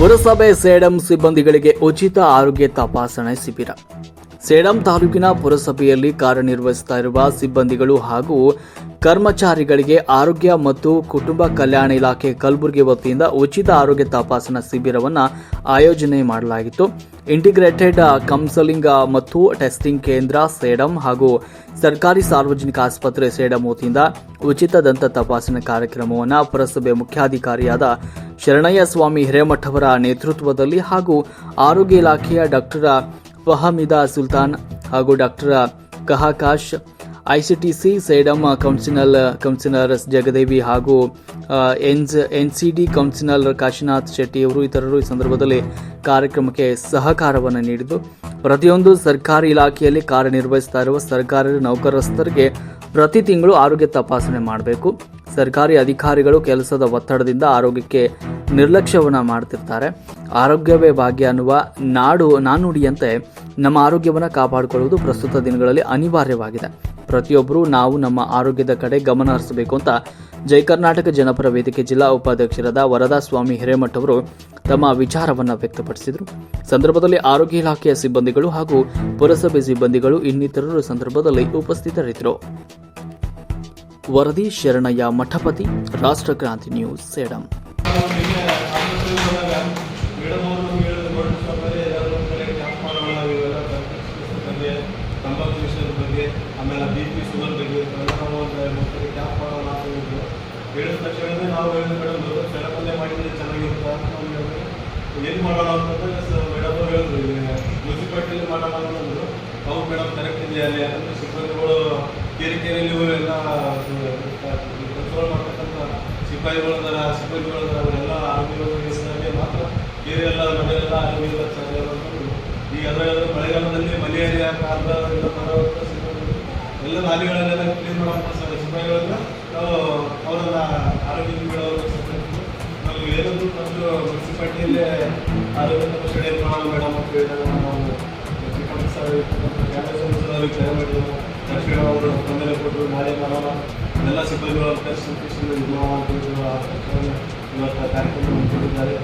ಪುರಸಭೆ ಸೇಡಂ ಸಿಬ್ಬಂದಿಗಳಿಗೆ ಉಚಿತ ಆರೋಗ್ಯ ತಪಾಸಣೆ ಶಿಬಿರ. ಸೇಡಂ ತಾಲೂಕಿನ ಪುರಸಭೆಯಲ್ಲಿ ಕಾರ್ಯನಿರ್ವಹಿಸ್ತಾ ಇರುವ ಸಿಬ್ಬಂದಿಗಳು ಹಾಗೂ ಕರ್ಮಚಾರಿಗಳಿಗೆ ಆರೋಗ್ಯ ಮತ್ತು ಕುಟುಂಬ ಕಲ್ಯಾಣ ಇಲಾಖೆ ಕಲಬುರಗಿ ವತಿಯಿಂದ ಉಚಿತ ಆರೋಗ್ಯ ತಪಾಸಣಾ ಶಿಬಿರವನ್ನು ಆಯೋಜನೆ ಮಾಡಲಾಗಿತ್ತು. ಇಂಟಿಗ್ರೇಟೆಡ್ ಕೌನ್ಸಲಿಂಗ್ ಮತ್ತು ಟೆಸ್ಟಿಂಗ್ ಕೇಂದ್ರ ಸೇಡಂ ಹಾಗೂ ಸರ್ಕಾರಿ ಸಾರ್ವಜನಿಕ ಆಸ್ಪತ್ರೆ ಸೇಡಂ ವತಿಯಿಂದ ಉಚಿತ ದಂತ ತಪಾಸಣೆ ಕಾರ್ಯಕ್ರಮವನ್ನು ಪುರಸಭೆ ಮುಖ್ಯಾಧಿಕಾರಿಯಾದ ಶರಣಯ್ಯ ಸ್ವಾಮಿ ಹಿರೇಮಠವರ ನೇತೃತ್ವದಲ್ಲಿ ಹಾಗೂ ಆರೋಗ್ಯ ಇಲಾಖೆಯ ಡಾಕ್ಟರ್ ಫಹಮಿದಾ ಸುಲ್ತಾನ್ ಹಾಗೂ ಡಾಕ್ಟರ್ ಕಹಾಕಾಶ್, ಐಸಿಟಿಸಿ ಸೈಡಮ್ ಕೌನ್ಸಿನಲ್ ಕೌನ್ಸಿಲರ್ ಜಗದೇವಿ ಹಾಗೂ ಎನ್ಸ್, N C D councillor Kashinath Shetty ಅವರು ಇತರರು ಈ ಸಂದರ್ಭದಲ್ಲಿ ಕಾರ್ಯಕ್ರಮಕ್ಕೆ ಸಹಕಾರವನ್ನು ನೀಡಿದ್ದು, ಪ್ರತಿಯೊಂದು ಸರ್ಕಾರಿ ಇಲಾಖೆಯಲ್ಲಿ ಕಾರ್ಯನಿರ್ವಹಿಸ್ತಾ ಇರುವ ಸರ್ಕಾರಿ ನೌಕರಸ್ಥರಿಗೆ ಪ್ರತಿ ತಿಂಗಳು ಆರೋಗ್ಯ ತಪಾಸಣೆ ಮಾಡಬೇಕು. ಸರ್ಕಾರಿ ಅಧಿಕಾರಿಗಳು ಕೆಲಸದ ಒತ್ತಡದಿಂದ ಆರೋಗ್ಯಕ್ಕೆ ನಿರ್ಲಕ್ಷ್ಯವನ್ನ ಮಾಡ್ತಿರ್ತಾರೆ. ಆರೋಗ್ಯವೇ ಭಾಗ್ಯ ಅನ್ನುವ ನಾಡು ನಾನುಡಿಯಂತೆ ನಮ್ಮ ಆರೋಗ್ಯವನ್ನು ಕಾಪಾಡಿಕೊಳ್ಳುವುದು ಪ್ರಸ್ತುತ ದಿನಗಳಲ್ಲಿ ಅನಿವಾರ್ಯವಾಗಿದೆ. ಪ್ರತಿಯೊಬ್ಬರೂ ನಾವು ನಮ್ಮ ಆರೋಗ್ಯದ ಕಡೆ ಗಮನ ಹರಿಸಬೇಕು ಅಂತ ಜೈ ಕರ್ನಾಟಕ ಜನಪರ ವೇದಿಕೆ ಜಿಲ್ಲಾ ಉಪಾಧ್ಯಕ್ಷರಾದ ವರದಾ ಸ್ವಾಮಿ ಹಿರೇಮಠ್ ಅವರು ತಮ್ಮ ವಿಚಾರವನ್ನು ವ್ಯಕ್ತಪಡಿಸಿದರು. ಸಂದರ್ಭದಲ್ಲಿ ಆರೋಗ್ಯ ಇಲಾಖೆಯ ಸಿಬ್ಬಂದಿಗಳು ಹಾಗೂ ಪುರಸಭೆ ಸಿಬ್ಬಂದಿಗಳು ಇನ್ನಿತರರು ಸಂದರ್ಭದಲ್ಲಿ ಉಪಸ್ಥಿತರಿದ್ದರು. ವರದಿ ಶರಣಯ್ಯ ಮಠಪತಿ ರಾಷ್ಟ್ರಕ್ರಾಂತಿ ನ್ಯೂಸ್ ಸೇಡಂ. ಆಮೇಲೆ ಮೇಡಮ್ ಕರೆಕ್ಟ್ ಸಿಬ್ಬಂದಿಗಳು ಎಲ್ಲ ಸಿಪಾಯಿಗಳದಾರ, ಸಿಬ್ಬಂದಿಗಳದಾರ, ಅವರೆಲ್ಲ ಹೆಸರಲ್ಲಿ ಮಾತ್ರ ಬೇರೆ ಎಲ್ಲ ಮನೆಯೆಲ್ಲ ಆರೋಗ್ಯ ಚೆನ್ನಾಗಿರೋದು ಈಗ ಅದರ ಮಳೆಗಾಲದಲ್ಲಿ ಮಲೇರಿಯಾ ಕಾಲ ಎಲ್ಲ ಬರುವಂಥ ಸಿಬ್ಬಂದಿ ಎಲ್ಲ ನಾಲಿಗಳನ್ನೆಲ್ಲ ಕ್ಲೀನ್ ಮಾಡುವಂಥ ಸ- ಸಿಪಾಯಿಗಳನ್ನ ನಾವು ಅವರನ್ನ ಆರೋಗ್ಯ ನಾವು ಏನಾದರೂ ತಂದು ಮುನ್ಸಿಪಾಲ್ಟಿಯಲ್ಲೇ ಆರೋಗ್ಯ ತಪಾಸಣೆ ಮಾಡೋಣ ಮೇಡಮ್ ಅಂತ ಹೇಳಿದಾಗ ನಾವು ಕ್ಯಾನ್ಸರ್ ಕರೆ ಮಾಡಿದ್ರು ತಕ್ಷಣ ಅವರು ತೊಂದರೆ ಕೊಟ್ಟರು, ನಾಳೆ ಮಾಡೋಣ ಎಲ್ಲ ಸಿಬ್ಬಂದಿಗಳು ಇವತ್ತು ಕಾರ್ಯಕ್ರಮ ಹಮ್ಮಿಕೊಂಡಿದ್ದಾರೆ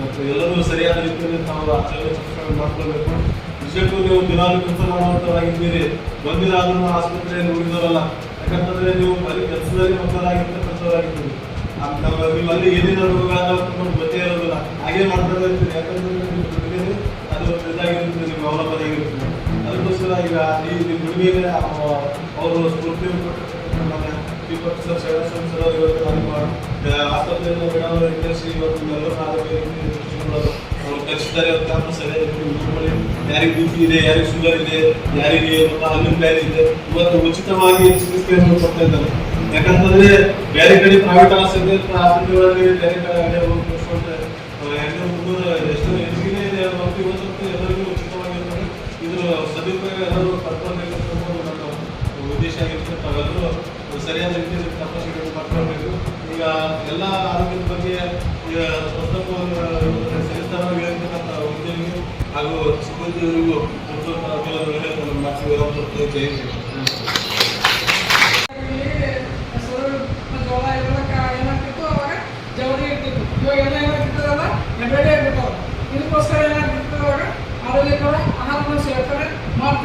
ಮತ್ತು ಎಲ್ಲರೂ ಸರಿಯಾದ ರೀತಿಯಲ್ಲಿ ತಾವು ಆಚರಣೆ ಮಾಡ್ಕೊಳ್ಬೇಕು. ನಿಜಕ್ಕೂ ನೀವು ಮಾಡುವಂಥವಾಗಿದ್ದೀರಿ ಒಂದಿನ ಆದರೂ ಆಸ್ಪತ್ರೆಯಲ್ಲಿ ಉಳಿದವರಲ್ಲ ಯಾಕಂತಂದ್ರೆ ನೀವು ಅಲ್ಲಿ ಕೆಲಸದಲ್ಲಿ ಮಕ್ಕಳಾಗಿರ್ತಕ್ಕಂಥವರಾಗಿದ್ದೀರಿ ನಮ್ಮ ನೀವು ಅಲ್ಲಿ ಏನೇನು ರೋಗಗಳಾದ ಗೊತ್ತೇ ಇರೋದಿಲ್ಲ. ಹಾಗೆ ಮಾಡ್ತಾ ಇರ್ತೀರಿ. ದುಡಿಮೆಗೆ ಅದು ಇದಾಗಿರುತ್ತೆ, ನಿಮ್ಮ ಅವಲಂಬನೆಯಾಗಿರುತ್ತೆ. ಅದಕ್ಕೋಸ್ಕರ ಈಗ ಈ ನಿಮ್ಮ ದುಡಿಮೆಗೆ ಅವರು ಸ್ಫೂರ್ತಿ ಕೊಟ್ಟಿರ್ತಕ್ಕಂಥ ನಮ್ಮ ದೀಪಕ್ ಸರ್ ಇವತ್ತು ನಮ್ಮ ಆಸ್ಪತ್ರೆಯಿಂದ ಮೇಡಮ್ ಕರೆಸಿ ಇವತ್ತು ದೃಷ್ಟಿಗಳು ಅವ್ರು ಕರೆಸಿದ್ದಾರೆ ಅಂತ ರೀತಿ ನೋಡ್ಕೊಳ್ಳಿ ಯಾರಿಗೆ ಇದೆ, ಯಾರಿಗೆ ಶುಗರ್ ಇದೆ, ಯಾರಿಗೆ ಅಲ್ಲಿ ಇದೆ. ಇವತ್ತು ಉಚಿತವಾಗಿ ಚಿಕಿತ್ಸೆಯನ್ನು ಕೊಡ್ತಾ ಇದ್ದಾರೆ. ಯಾಕಂತಂದ್ರೆ ಬೇರೆ ಕಡೆ ಪ್ರೈವೇಟ್ ಆಸ್ಪತ್ರೆ ಆಸ್ಪತ್ರೆಗಳಲ್ಲಿ ಬೇರೆ ಕಡೆ ಅಲ್ಲೇ ಹೆಚ್ಚಿಗೆ ಇವತ್ತು ಎಲ್ಲರಿಗೂ ಉಚಿತವಾಗಿರ್ತಾರೆ ಇದ್ರ ಸದುಪಯೋಗ ಎಲ್ಲರೂ ಪಡ್ಕೊಳ್ಬೇಕಂತ ನನ್ನ ಉದ್ದೇಶ ಆಗಿರ್ತಕ್ಕಂಥ ಸರಿಯಾದ ರೀತಿಯಲ್ಲಿ ತಪಾಸಣೆಗಳು ಮಾಡ್ಕೊಳ್ಬೇಕು. ಈಗ ಎಲ್ಲ ಆರೋಗ್ಯದ ಬಗ್ಗೆ, ಈಗ ಸರಿಸರವಾಗಿ ಹೇಳ್ತಕ್ಕಂಥ ವೈದ್ಯರಿಗೂ ಹಾಗೂ ಸಿಬ್ಬಂದಿಯವರಿಗೂ ಹೇಳಿರ್ತಾರೆ ಮಾಡ್ತೀವಿ ಜೈ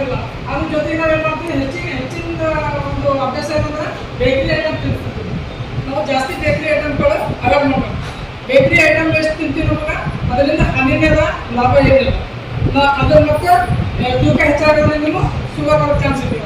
ಮಾಡ್ತಿಲ್ಲ ಅದ್ರ ಜೊತೆಗೆ ನಾವೇನು ಮಾಡ್ತೀವಿ ಹೆಚ್ಚಿಗೆ ಹೆಚ್ಚಿನ ಒಂದು ಅಭ್ಯಾಸ ಏನಂದ್ರೆ ಬೇಕ್ರಿ ಐಟಮ್ ತಿಂತಿರ್ತೀವಿ ನಾವು ಜಾಸ್ತಿ ಬೇಕ್ರಿ ಐಟಮ್ಗಳು ಅವಾಯ್ಡ್ ಮಾಡೋಣ ಬೇಕರಿ ಐಟಮ್ ಎಷ್ಟು ತಿಂತೀವಿ ನಮಗೆ ಅದರಿಂದ ಹಾನಿನೇದ ಲಾಭ ಏನಿಲ್ಲ. ಅದ್ರ ಮತ್ತೆ ತೂಕ ಹೆಚ್ಚಾಗೋದ್ರಿಂದ ಶುಗರ್ ಬರೋ ಚಾನ್ಸ್ ಇದೆ